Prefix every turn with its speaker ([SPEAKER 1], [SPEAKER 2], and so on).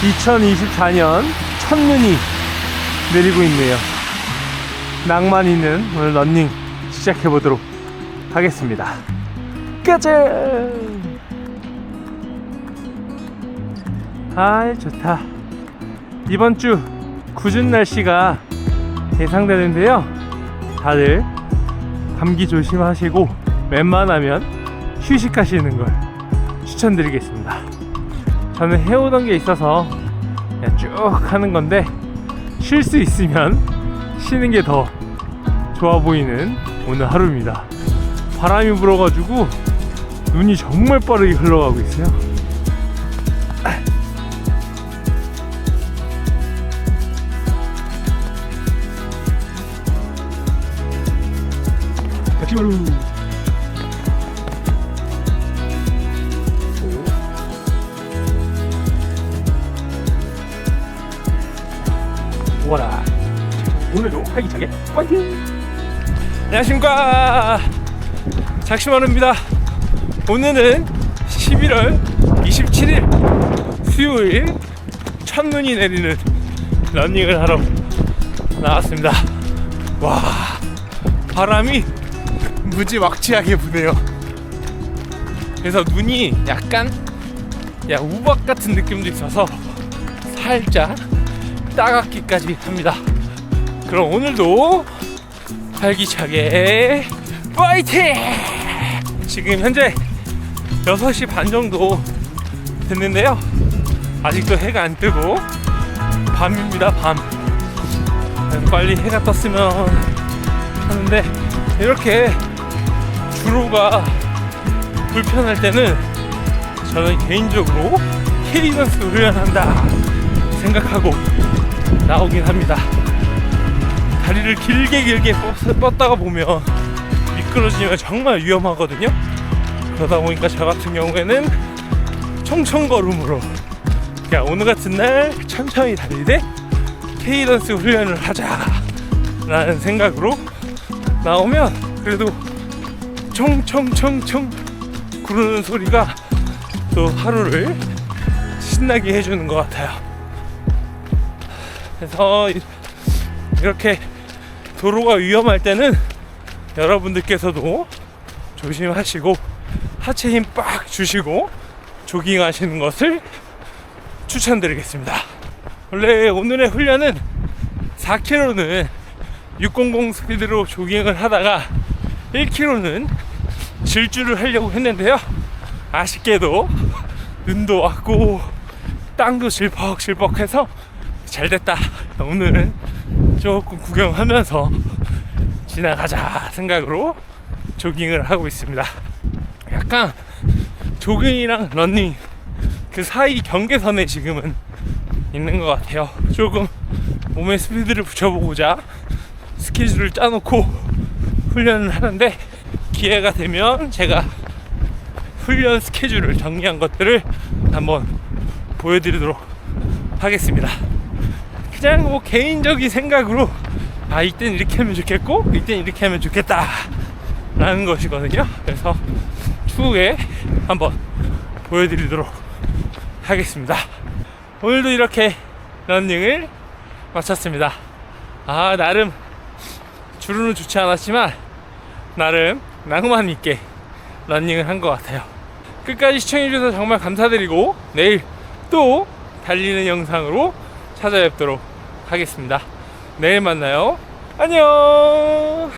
[SPEAKER 1] 2024년 첫눈이 내리고 있네요. 낭만 있는 오늘 런닝 시작해 보도록 하겠습니다. 가자! 아, 좋다. 이번 주 궂은 날씨가 예상되는데요. 다들 감기 조심하시고 웬만하면 휴식하시는 걸 추천드리겠습니다. 저는 해오던 게 있어서 그냥 쭉 하는 건데 쉴 수 있으면 쉬는 게 더 좋아 보이는 오늘 하루입니다. 바람이 불어가지고 눈이 정말 빠르게 흘러가고 있어요. 백시마 루 오라. 오늘도 활기차게 파이팅! 안녕하십니까. 작심하루입니다. 오늘은 11월 27일 수요일 첫눈이 내리는 러닝을 하러 나왔습니다. 와 바람이 무지막지하게 부네요. 그래서 눈이 약간 야 우박 같은 느낌도 있어서 살짝 따갑기까지 합니다. 그럼 오늘도 활기차게 파이팅! 지금 현재 6시 반 정도 됐는데요. 아직도 해가 안 뜨고 밤입니다, 밤. 빨리 해가 떴으면 하는데 이렇게 주로가 불편할 때는 저는 개인적으로 케이던스 훈련한다 생각하고 나오긴 합니다. 다리를 길게 길게 뻗- 뻗다가 보면 미끄러지면 정말 위험하거든요. 그러다 보니까 저 같은 경우에는 청청걸음으로 그냥 오늘 같은 날 천천히 달리되 케이던스 훈련을 하자라는 생각으로 나오면 그래도 총총총총 구르는 소리가 또 하루를 신나게 해주는 것 같아요. 그래서 이- 이렇게 도로가 위험할 때는 여러분들께서도 조심하시고 하체 힘 빡 주시고 조깅 하시는 것을 추천드리겠습니다. 원래 오늘의 훈련은 4km는 600 스피드로 조깅을 하다가 1km는 질주를 하려고 했는데요. 아쉽게도 눈도 왔고 땅도 질퍽질퍽해서 잘 됐다. 오늘은 조금 구경하면서 지나가자 생각으로 조깅을 하고 있습니다. 약간 조깅이랑 러닝 그 사이 경계선에 지금은 있는 것 같아요. 조금 몸에 스피드를 붙여보고자 스케줄을 짜놓고 훈련을 하는데 기회가 되면 제가 훈련 스케줄을 정리한 것들을 한번 보여드리도록 하겠습니다. 그냥 뭐 개인적인 생각으로 아 이땐 이렇게 하면 좋겠고 이땐 이렇게 하면 좋겠다 라는 것이거든요. 그래서 추후에 한번 보여드리도록 하겠습니다. 오늘도 이렇게 런닝을 마쳤습니다. 아 나름 주로는 좋지 않았지만 나름 낭만 있게 런닝을 한 것 같아요. 끝까지 시청해주셔서 정말 감사드리고 내일 또 달리는 영상으로 찾아뵙도록 하겠습니다. 내일 만나요. 안녕!